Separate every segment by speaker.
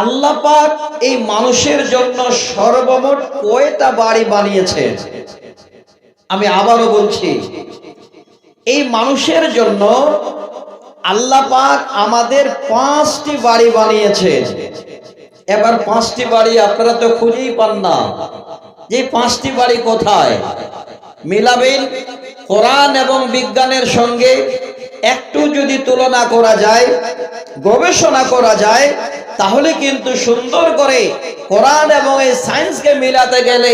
Speaker 1: আল্লাহ পাক এই মানুষের জন্য সর্বমোট কয়টা বাড়ি বানিয়েছে আমি আবারও বলছি, এই মানুষের জন্য আল্লাহ পাক আমাদের পাঁচটি বাড়ি বানিয়েছে এবার পাঁচটি বাড়ি আপনারা তো খুঁজেই পান না। যে পাঁচটি বাড়ি কোথায়? মিলাবেন কোরআন এবং বিজ্ঞানের সঙ্গে একটু যদি তুলনা করা যায়, গবেষণা করা যায় তাহলে কিন্তু সুন্দর করে কোরআন এবং এই সায়েন্সকে মিলাতে গেলে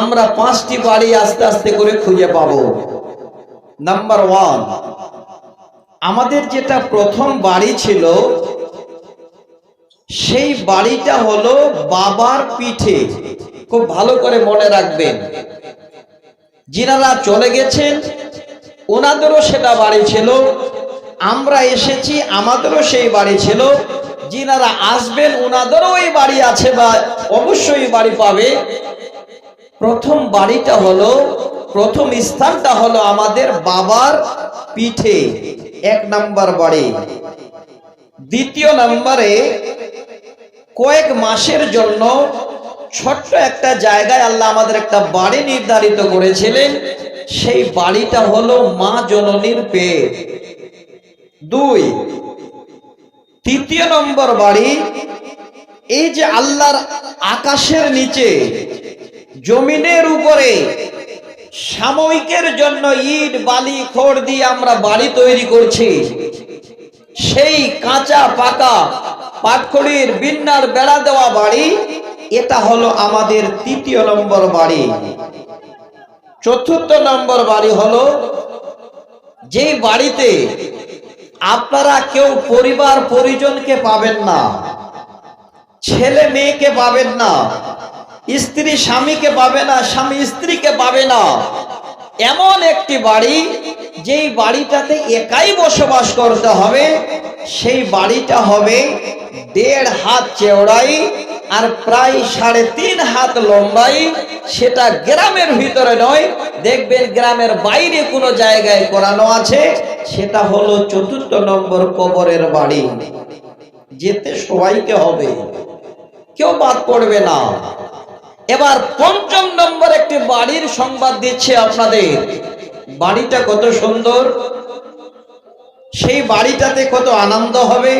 Speaker 1: আমরা পাঁচটি বাড়ি আস্তে আস্তে করে খুঁজে পাবো। নাম্বার ওয়ান আমাদের যেটা প্রথম বাড়ি ছিল, সেই বাড়িটা হলো বাবার পিঠে। খুব ভালো করে মনে রাখবেন। যিনারা চলে গেছেন, ওনাদেরও সেটা বাড়ি ছিল। আমরা এসেছি, আমাদেরও সেই বাড়ি ছিল। যিনারা আসবেন ওনাদেরও এই বাড়ি আছে বা অবশ্যই বাড়ি পাবে। প্রথম বাড়িটা হলো, প্রথম স্থানটা হলো আমাদের বাবার পিঠে, এক নাম্বার বাড়ি। দ্বিতীয় নাম্বারে কয়েক মাসের জন্য ছোট্ট একটা জায়গায় আল্লাহ আমাদের একটা বাড়ি নির্ধারিত করেছিলেন। সেই বাড়িটা হলো মা জননীর পেট দুই তৃতীয় নম্বর বাড়ি, এই যে আল্লাহর আকাশের নিচে, জমিনের উপরে সাময়িকের জন্য ইট, বালি, খড় দিয়ে আমরা বাড়ি তৈরি করছি, সেই কাঁচা, পাকা পাটখড়ির বিন্নার বেড়া দেওয়া বাড়ি, এটা হলো আমাদের তৃতীয় নম্বর বাড়ি। চতুর্থ নম্বর বাড়ি হলো যে বাড়িতে আপনারা কেউ পরিবার পরিজনকে পাবেন না, ছেলে মেয়েকে পাবেন না, স্ত্রী স্বামীকে পাবে না, স্বামী স্ত্রীকে পাবে না। এমন একটি বাড়ি, যেই বাড়িটাতে একাই বসবাস করতে হবে, সেই বাড়িটা হবে দেড় হাত চেওড়াই আর প্রায় সাড়ে তিন হাত লম্বাই, সেটা গ্রামের ভিতরে নয়, দেখবেন গ্রামের বাইরে কোনো জায়গায় করানো আছে, সেটা হলো চতুর্থ নম্বর কবরের বাড়ি। যেতে সবাইকে হবে, কেউ বাদ পড়বে না। এবার পঞ্চম নম্বর একটি বাড়ির সংবাদ দিচ্ছে আপনাদের। বাড়িটা কত সুন্দর, সেই বাড়িটাতে কত আনন্দ হবে।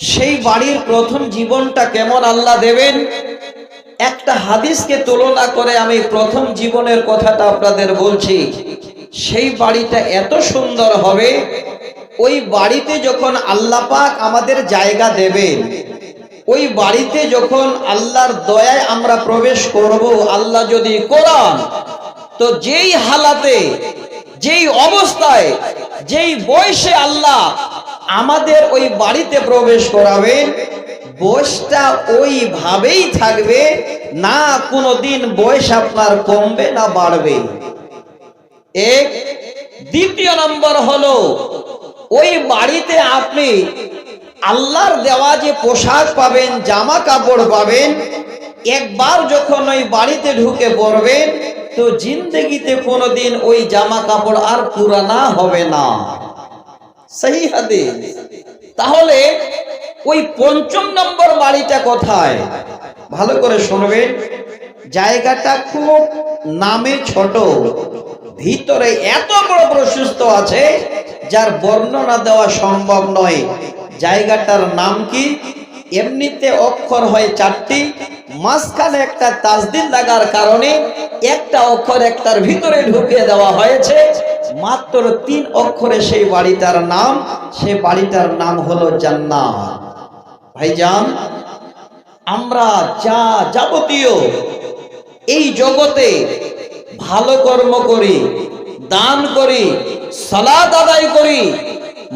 Speaker 1: সেই বাড়ির প্রথম জীবনটা কেমন আল্লাহ দেবেন? একটা হাদিসকে তুলনা করে আমি প্রথম জীবনের কথাটা আপনাদের বলছি। সেই বাড়িটা এত সুন্দর হবে, ওই বাড়িতে যখন আল্লাহ পাক আমাদের জায়গা দেবেন, ওই বাড়িতে যখন আল্লাহর দয়ায় আমরা প্রবেশ করব, আল্লাহ যদি কোরআন, তো যেই হালাতে, যেই অবস্থায়, যেই বয়সে আল্লাহ আমাদের ওই বাড়িতে প্রবেশ করাবেন বয়সটা ওইভাবেই থাকবে, না কোনোদিন বয়স আপনার কমবে না বাড়বে। এক। দ্বিতীয় নম্বর হলো, ওই বাড়িতে আপনি আল্লাহর দেওয়া যে পোশাক পাবেন জামা কাপড় পাবেন, একবার যখন ওই বাড়িতে ঢুকে পড়বেন, তো জিন্দগিতে কোনোদিন ওই জামা কাপড় আর পুরানা হবে না। সেই হাদিস। তাহলে ওই পঞ্চম নম্বর বাড়িটা কোথায়? ভালো করে শুনবেন। জায়গাটা খুব নামে ছোট। ভিতরে এত বড় প্রশস্ত আছে, যার বর্ণনা দেওয়া সম্ভব নয়। জায়গাটার নাম কি? এমনিতে অক্ষর হয় চারটি। মাঝখানে একটা তাজদিন লাগার কারণে একটা অক্ষর একটার ভিতরে ঢুকিয়ে দেওয়া হয়েছে। মাত্র তিন অক্ষরে সেই বাড়িটার নাম সেই বাড়িটার নাম হলো জান্নাত। ভাইজান, আমরা যা যাবতীয় এই জগতে ভালো কর্ম করি, দান করি সালাদ আদায় করি,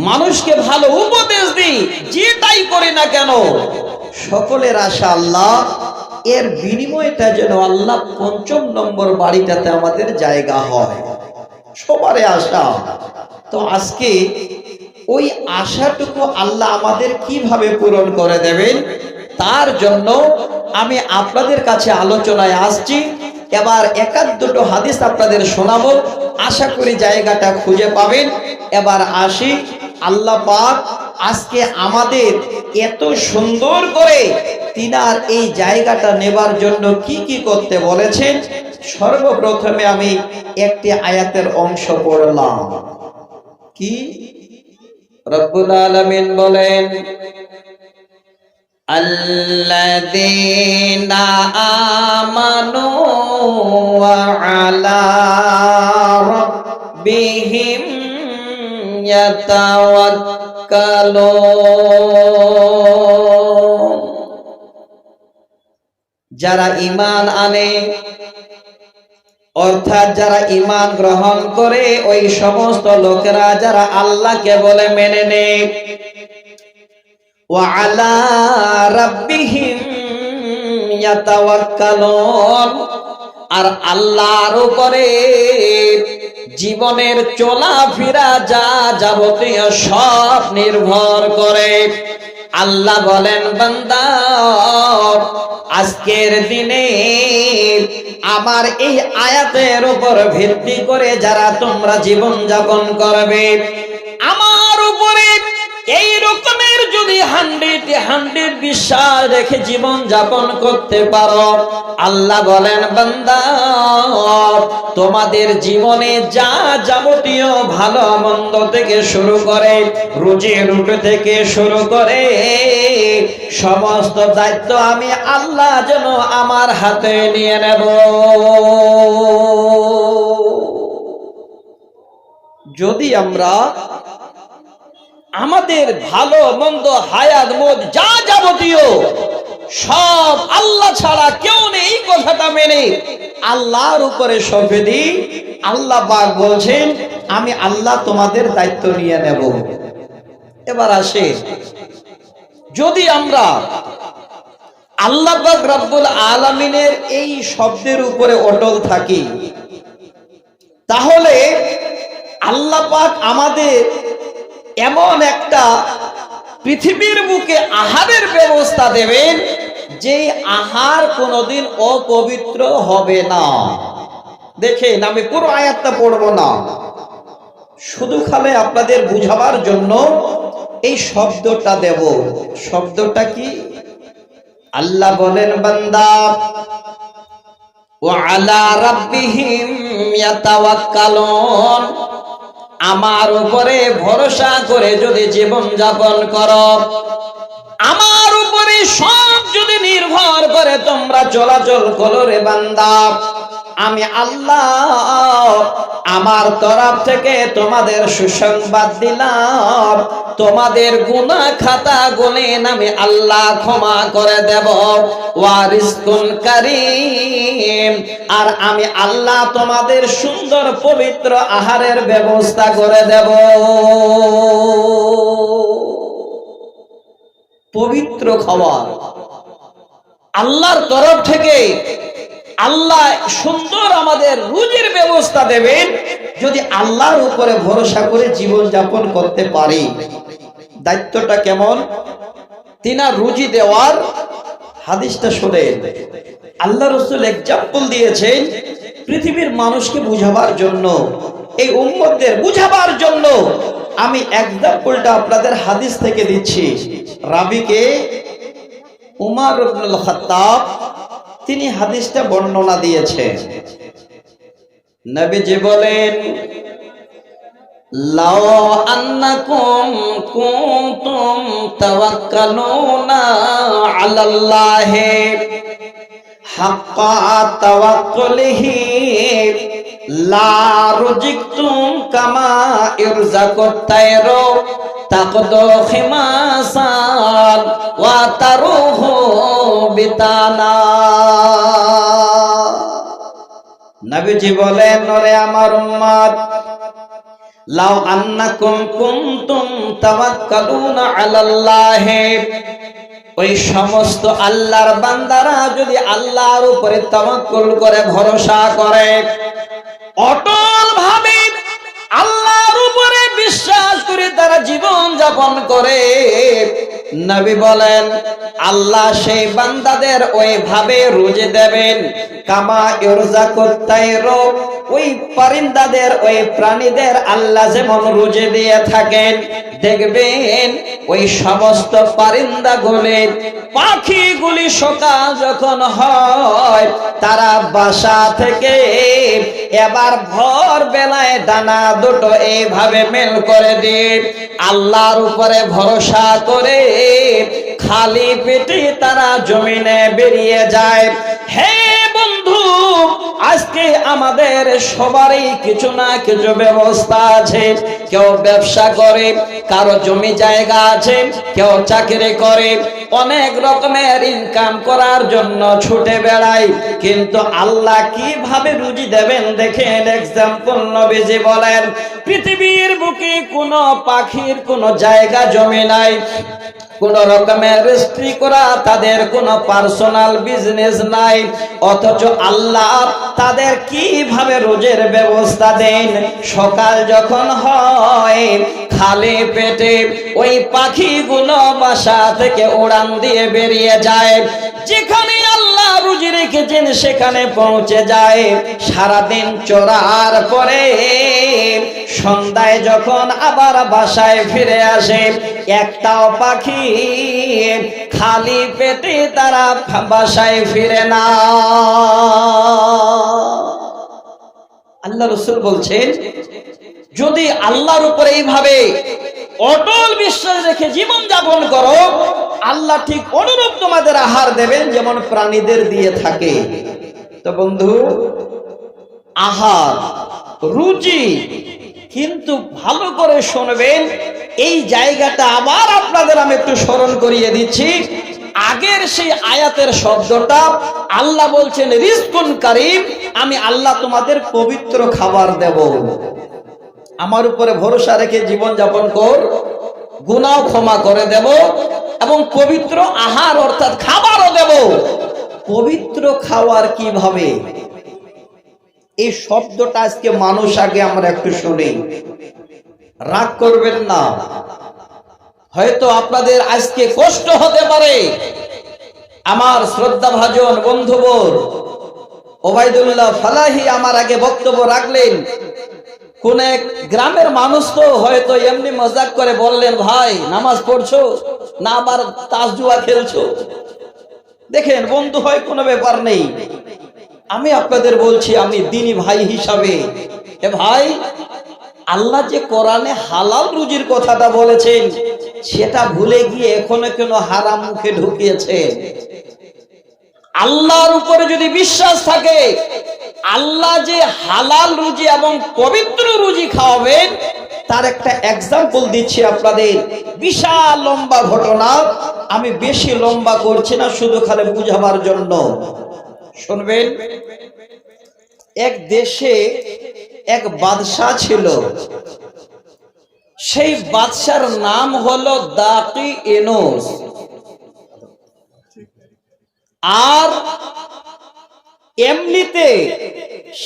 Speaker 1: মানুষকে ভালো উপদেশ দিই যেটাই করি না কেন, সকলের আশা আল্লাহ, এর বিনিময়টা যেন আল্লাহ পঞ্চম নম্বর বাড়িটাতে আমাদের জায়গা হয়। সবারে আশা। তো আজকে ওই আশাটুকু আল্লাহ আমাদের কীভাবে পূরণ করে দেবেন, তার জন্য আমি আপনাদের কাছে আলোচনায় আসছি। এবার একাধ দুটো হাদিস আপনাদের শোনাবো। আশা করি জায়গাটা খুঁজে পাবেন। এবার আসি, আল্লাহ পাক আজকে আমাদের এত সুন্দর করে তিনার এই জায়গাটা নেবার জন্য কি কি করতে বলেছেন সর্বপ্রথমে আমি একটি আয়াতের অংশ পড়লাম। কি? রব্বুল আলামিন বলেন, আল্লাযীনা আমানু ওয়া আলা রাব্বিহিম যারা ইমান আনে অর্থাৎ যারা ইমান গ্রহণ করে, ওই সমস্ত লোকেরা যারা আল্লাহকে বলে মেনে নেয়। আর আল্লাহর উপরে জীবনের চলাফেরা যা যাবতীয় সব নির্ভর করে। আল্লাহ বলেন, বান্দা, আজকের দিনে আমার এই আয়াতের উপর ভিত্তি করে যারা তোমরা জীবন যাপন করবে, আমার উপরে এই রকমের যদি হান্ড্রেড হান্ড্রেড বিশ্বাস রেখে জীবন যাপন করতে পারো, আল্লাহ বলেন, বান্দা, তোমাদের জীবনে যা যাবতীয় ভালো মন্দ থেকে শুরু করে, রুজি রুটি থেকে শুরু করে, সমস্ত দায়িত্ব আমি আল্লাহ যেন আমার হাতে নিয়ে নেব। যদি আমরা আমাদের ভালো, মন্দ, হায়াত, মদ, যা যাবতীয়, সব আল্লাহ ছাড়া কেউ নেই কথাটা মেনে। আল্লাহর উপরে সঁপে দিই আল্লাহ পাক বলছেন, আমি আল্লাহ তোমাদের দায়িত্ব নিয়ে নেব। এবার আসে, যদি আমরা আল্লাহ পাক রব্বুল আলামিনের এই শব্দের উপরে অটল থাকি, তাহলে আল্লাহ পাক আমাদের এমন একটা পৃথিবীর বুকে আহারের ব্যবস্থা দেবেন যে আহার কোনোদিন অপবিত্র হবে না। দেখেন, আমি পুরো আয়াতটা পড়ব না। শুধু খালে আপনাদের বুঝাবার জন্য এই শব্দটা দেব। শব্দটা কি? আল্লাহ বলেন, বান্দা ও আলা রাব্বিহিম ইয়াতাওয়াক্কালুন। আমার উপরে ভরসা করে যদি জীবন যাপন করো। আমার উপরে সব যদি নির্ভর করে তোমরা চলাচল করো রে বান্দা। আমি আল্লাহ, আমার তরফ থেকে তোমাদের সুসংবাদ দিলাম। তোমাদের গুনাহ খাতা গুনেন আমি আল্লাহ ক্ষমা করে দেব। ওয়ারিসকুন কারীম। আর আমি আল্লাহ তোমাদের সুন্দর পবিত্র আহারের ব্যবস্থা করে দেব। পবিত্র খাবার। আল্লাহর তরফ থেকে আল্লাহ সুন্দর আমাদের রুজির ব্যবস্থা দেবেন যদি আল্লাহর উপরে ভরসা করে জীবন যাপন করতে পারি। দায়িত্বটা কেমন? তিনার রুজি দেওয়ার হাদিসটা শোনেন। আল্লাহ রসুল এক্সাম্পল দিয়েছেন পৃথিবীর মানুষকে বুঝাবার জন্য, এই উম্মতদের বুঝাবার জন্য। আমি এক্সাম্পলটা আপনাদের হাদিস থেকে দিচ্ছি। রাবিকে উমার খাত্তাব তিনি হাদিসটা বর্ণনা দিয়েছেন নবীজি বলেন, লাও আন্নাকুম কুনতুম তাওয়াক্কালুনা আলাল্লাহি হাক্কা তাওয়াক্কুলিহি লা রুজিকতুম কামা ইরজাকুত তায়রু তাকদু খিমাসান ওয়া তারুহু নবীজি বলেন নরে আমার উম্মত লাউ আন্নাকুম কুনতুম তাওয়াক্কালুনা আলাল্লাহ। ওই সমস্ত আল্লাহর বান্দারা যদি আল্লাহর উপরে তাওয়াক্কুল করে, ভরসা করে অটল ভাবে আল্লাহর উপরে বিশ্বাস করে তারা জীবন যাপন করে, নবী বলেন আল্লাহ সেই বান্দাদের ওইভাবে রুজে দেবেন। কামা ইরজা করতাই রোগ ওই পারিন্দাদের, ওই প্রাণীদের আল্লাহ যেমন রুজে দিয়ে থাকেন, দেখবেন ওই সমস্ত পারিন্দাগুলি, পাখিগুলি সকাল যখন হয়, তারা বাসা থেকে এবার ভোর বেলায় ডানা দুটো এইভাবে মেল করে দিয়ে আল্লাহর উপরে ভরসা করে খালি পেটে তারা জমিনে বেরিয়ে যায়। হে বন্ধু, আজকে আমাদের সবারই কিছু না কিছু ব্যবস্থা আছে। কেউ ব্যবসা করে, কারও জমি জায়গা আছে, কেউ চাকরি করে। অনেক রকমের ইনকাম করার জন্য ছুটে বেড়ায়। কিন্তু আল্লাহ কীভাবে রুজি দেবেন? দেখেন এক্সাম্পল নবীজি বলেন, পৃথিবীর বুকে কোনো পাখির কোনো জায়গা জমি নাই। কোন রকমের স্ত্রী করা তাদের কোনো পার্সোনাল বিজনেস নাই। অথচ আল্লাহ তাদের কীভাবে রোজের ব্যবস্থা দেন? সকাল যখন হয়, খালি পেটে ওই পাখিগুলো বাসা থেকে উড়ান দিয়ে বেরিয়ে যায়। যেখানে আল্লাহ রুজি রেখেছেন, সেখানে পৌঁছে যায়। সারাদিন চড়ার পরে সন্ধ্যায় যখন আবার বাসায় ফিরে আসে, একটাও পাখি খালি পেটে তারা বাসায় ফিরে না। আল্লাহ রসুল বলছেন, যদি আল্লাহর উপরে এইভাবে অটল বিশ্বাস রেখে জীবন যাপন করো, আল্লাহ ঠিক অনুরূপ তোমাদের আহার দেবেন যেমন প্রাণীদের দিয়ে থাকে। তো বন্ধু, আহার, রুচি কিন্তু ভালো করে শুনবেন, এই জায়গাটা আবার আপনাদের আমি একটু স্মরণ করিয়ে দিচ্ছি। আগের সেই আয়াতের শব্দটা আল্লাহ বলছেন রিস্কুন কারিম, আমি আল্লাহ তোমাদের পবিত্র খাবার দেব। আমার উপরে ভরসা রেখে জীবন যাপন কর গুনাও ক্ষমা করে দেব এবং পবিত্র আহার অর্থাৎ খাবারও দেব। পবিত্র খাওয়ার কীভাবে? এই শব্দটা আজকে মানুষ আগে আমরা একটু শুনি। রাগ করবেন না। হয়তো আপনাদের আজকে কষ্ট হতে পারে। আমার শ্রদ্ধা ভাজন বন্ধুবর ওবায়দুল্লাহ ফালাহি আমার আগে বক্তব্য রাখলেন। কোন এক গ্রামের মানুষ তো হয়তো এমনি মজাক করে বললেন, ভাই, নামাজ পড়ছো না আবার তাস জুয়া খেলছো? দেখেন, বন্ধু হয় কোনো ব্যাপার নেই। আমি আপনাদের বলছি, আমি দিনী ভাই হিসাবে। ভাই, আল্লাহ যে কোরআনে হালাল রুজির কথাটা বলেছেন, সেটা ভুলে গিয়ে এখনও কেন হারাম মুখে ঢুকিয়েছে? আল্লাহর উপরে যদি বিশ্বাস থাকে, আল্লাহ যে হালাল রুজি এবং পবিত্র রুজি খাওয়াবেন, তার একটা এক্সাম্পল দিচ্ছি আপনাদের। বিশাল লম্বা ঘটনা, আমি বেশি লম্বা করছি না, শুধু খালি বুঝাবার জন্য। শুনবেন? এক দেশে এক বাদশাহ ছিল। সেই বাদশার নাম হলো দাকি এনোস আর এমনিতে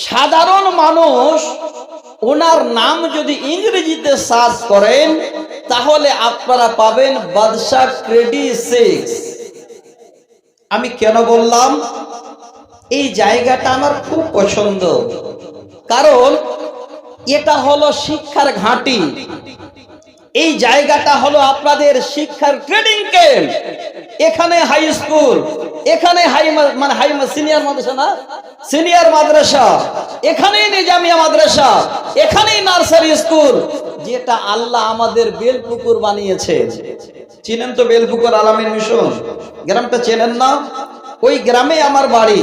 Speaker 1: সাধারণ মানুষ ওনার নাম যদি ইংরেজিতে সার্চ করেন, তাহলে আপনারা পাবেন বাদশাহ ক্রেডি সিক্স। আমি কেন বললাম? এই জায়গাটা আমার খুব পছন্দ। কারণ এটা হলো শিক্ষার ঘাঁটি। এই জায়গাটা হলো আপনাদের শিক্ষার ট্রেনিং ক্যাম্প। এখানে হাই স্কুল, এখানে হাই মানে হাই সিনিয়র মাদ্রাসা না, সিনিয়র মাদ্রাসা। এখানেই নিজামিয়া মাদ্রাসা, এখানেই নার্সারি স্কুল, যেটা আল্লাহ আমাদের বেলপুকুর বানিয়েছে। চিনেন তো বেলপুকুর আলামিন মিশন? গ্রামটা চেনেন না? ওই গ্রামে আমার বাড়ি।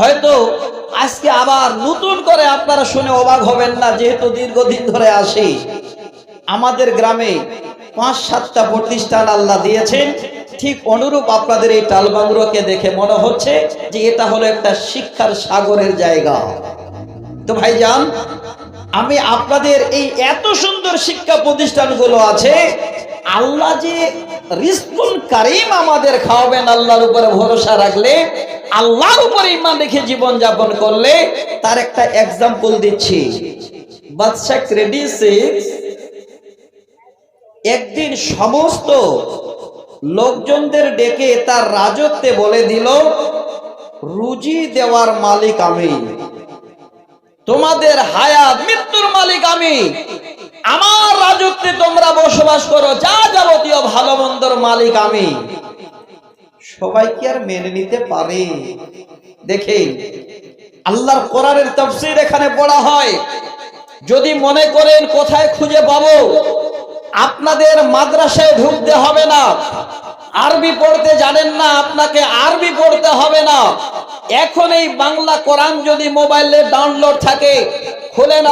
Speaker 1: হয়তো আজকে আবার নতুন করে আপনারা শুনে অবাক হবেন না, যেহেতু দীর্ঘদিন ধরে আসি। আমাদের গ্রামে পাঁচ সাতটা প্রতিষ্ঠান আল্লাহ দিয়েছেন। ঠিক অনুরূপ আপনাদের এই টালবাংরোকে দেখে মনে হচ্ছে যে এটা হলো একটা শিক্ষার সাগরের জায়গা। তো ভাইজান, আমি আপনাদের এই এত সুন্দর শিক্ষা প্রতিষ্ঠানগুলো আছে, আল্লাহ যে রিস্কুল কারিম আমাদের খাওয়াবেন, আল্লাহর উপরে ভরসা রাখলে আল্লাহর উপরে ইমান রেখে জীবন যাপন করলে তার একটা এক্সাম্পল দিচ্ছি। বাদশাহ ক্রেডি সিক্স একদিন সমস্ত লোকজনদের ডেকে তার রাজত্বে বলে দিল, রুজি দেওয়ার মালিক আমি। তোমাদের হায়াত, মৃত্যুর মালিক আমি। আমার রাজত্বে তোমরা বসবাস করো, যা যাবতীয় ভালো মন্দর মালিক আমি। সবাই কি আর মেনে নিতে পারে। দেখে, আল্লাহর কোরআনের তফসির এখানে পড়া হয়। যদি মনে করেন কোথায় খুঁজে পাবো, আপনাদের মাদ্রাসায় ঢুকতে হবে না। আরবি পড়তে জানেন না, আপনাকে আরবি পড়তে হবে না। এখন এই বাংলা কোরআন যদি মোবাইলে ডাউনলোড থাকে খুলেন